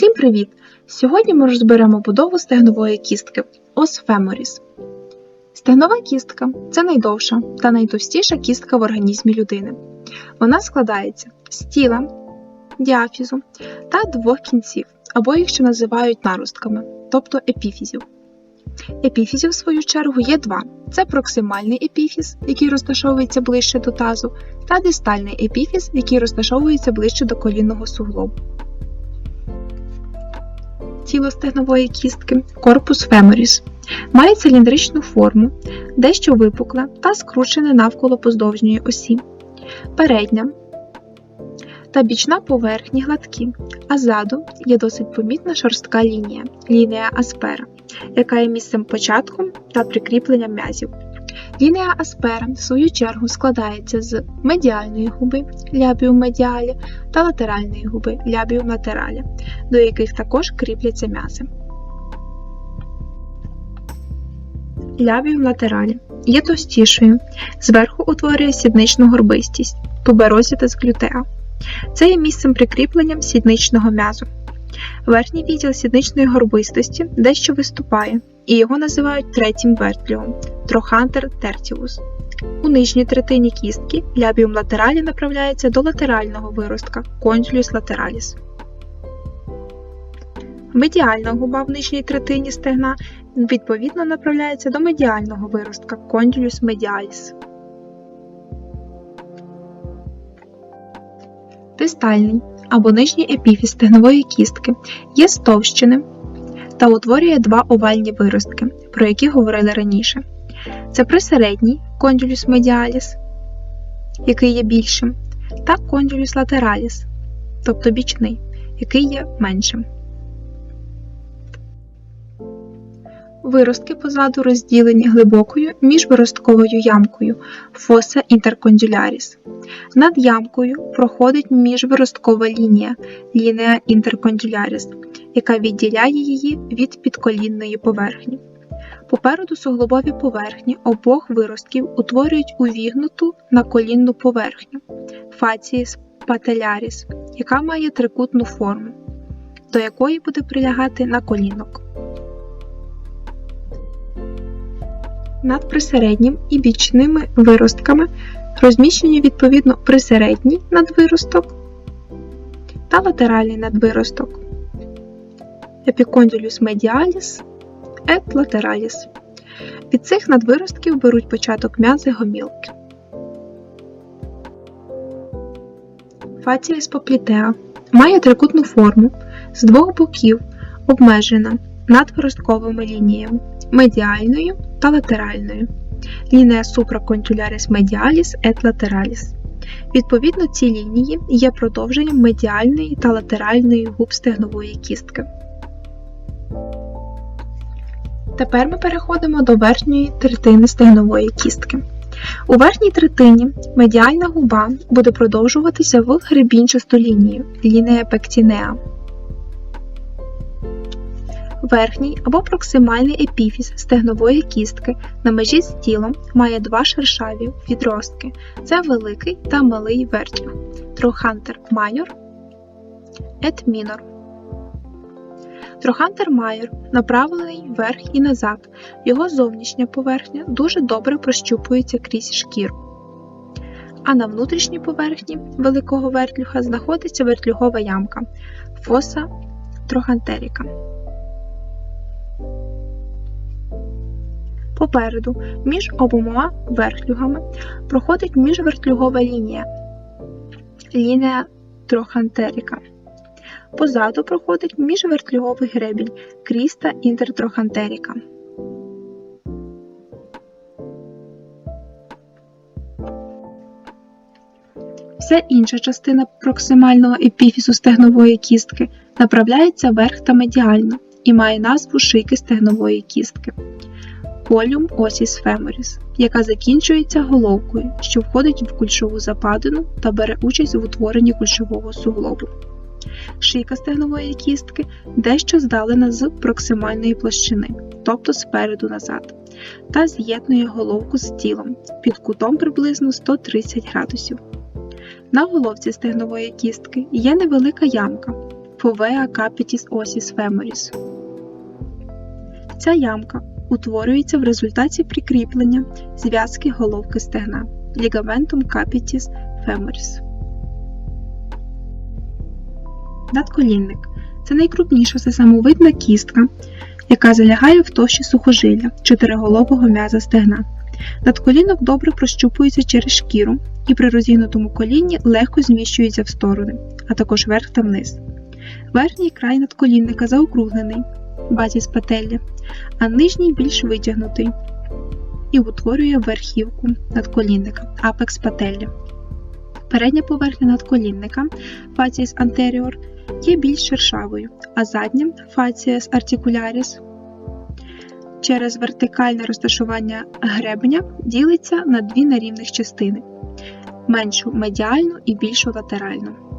Всім привіт! Сьогодні ми розберемо будову стегнової кістки ос femoris. Стегнова кістка це найдовша та найтовстіша кістка в організмі людини. Вона складається з тіла, діафізу та двох кінців, або їх ще називають наростками, тобто епіфізів. Епіфізів, в свою чергу, є два: це проксимальний епіфіз, який розташовується ближче до тазу, та дистальний епіфіз, який розташовується ближче до колінного суглобу. Тіло стегнової кістки корпус феморіс має циліндричну форму, дещо випукла та скручене навколо поздовжньої осі. Передня та бічна поверхні гладкі, а ззаду є досить помітна шорстка лінія лінія аспера, яка є місцем початком та прикріпленням м'язів. Лінія аспера, в свою чергу, складається з медіальної губи лябіум медіалі та латеральної губи лябіум латералі, до яких також кріпляться м'язи. Лябіум латералі є товстішою, зверху утворює сідничну горбистість, туберозітис глютеа. Це є місцем прикріплення сідничного м'язу. Верхній відділ сідничної горбистості дещо виступає, і його називають третім вертлюгом трохантер тертіус. У нижній третині кістки лябіум латералі направляється до латерального виростка конзюлюс латераліс. Медіальна губа в нижній третині стегна відповідно направляється до медіального виростка кондюлюс медіаліс. Дистальний або нижній епіфіз стегнової кістки є стовщеним та утворює два овальні виростки, про які говорили раніше. Це присередній кондюлюс медіаліс, який є більшим, та кондюлюс латераліс, тобто бічний, який є меншим. Виростки позаду розділені глибокою міжвиростковою ямкою фоса інтеркондюляріс. Над ямкою проходить міжвиросткова лінія лінія інтеркондюляріс, яка відділяє її від підколінної поверхні. Попереду суглобові поверхні обох виростків утворюють увігнуту наколінну поверхню фаціїс пателяріс, яка має трикутну форму, до якої буде прилягати наколінок. Над присереднім і бічними виростками розміщені відповідно присередній надвиросток та латеральний надвиросток епікондюлюс медіаліс et lateralis. Від цих надвиростків беруть початок м'язи гомілки. Фаціїс поплітеа має трикутну форму з двох боків обмежена надвиростковими лініями медіальною та латеральною. Лінія supracondylaris medialis et lateralis. Відповідно, ці лінії є продовженням медіальної та латеральної губ стегнової кістки. Тепер ми переходимо до верхньої третини стегнової кістки. У верхній третині медіальна губа буде продовжуватися в гребінчасту лінію лінія пектінеа. Верхній або проксимальний епіфіз стегнової кістки на межі з тілом має два шершаві відростки це великий та малий вертлюг трохантер майор et minor. Трохантер майор направлений вверх і назад. Його зовнішня поверхня дуже добре прощупується крізь шкіру. А на внутрішній поверхні великого вертлюга знаходиться вертлюгова ямка фоса трохантеріка. Попереду між обома вертлюгами проходить міжвертлюгова лінія лінія трохантеріка. Позаду проходить міжвертлюговий гребінь кріста інтертрохантеріка. Вся інша частина проксимального епіфізу стегнової кістки направляється вверх та медіально і має назву шийки стегнової кістки колюм осіс femoris, яка закінчується головкою, що входить в кульшову западину та бере участь в утворенні кульшового суглобу. Шийка стегнової кістки дещо здалена з проксимальної площини, тобто спереду назад, та з'єднує головку з тілом під кутом приблизно 130 градусів. На головці стегнової кістки є невелика ямка Fovea capitis ossis femoris. Ця ямка утворюється в результаті прикріплення зв'язки головки стегна лігаментом capitis femoris. Надколінник це найкрупніша системовидна кістка, яка залягає в товщі сухожилля чотириголового м'яза стегна. Надколінок добре прощупується через шкіру і при розігнутому колінні легко зміщується в сторони, а також вверх та вниз. Верхній край надколінника заокруглений, базіс петелля, а нижній більш витягнутий і утворює верхівку надколінника апекс петелля. Передня поверхня надколінника facies anterior є більш шершавою, а задня facies articularis через вертикальне розташування гребеня ділиться на дві нерівних частини меншу медіальну і більшу латеральну.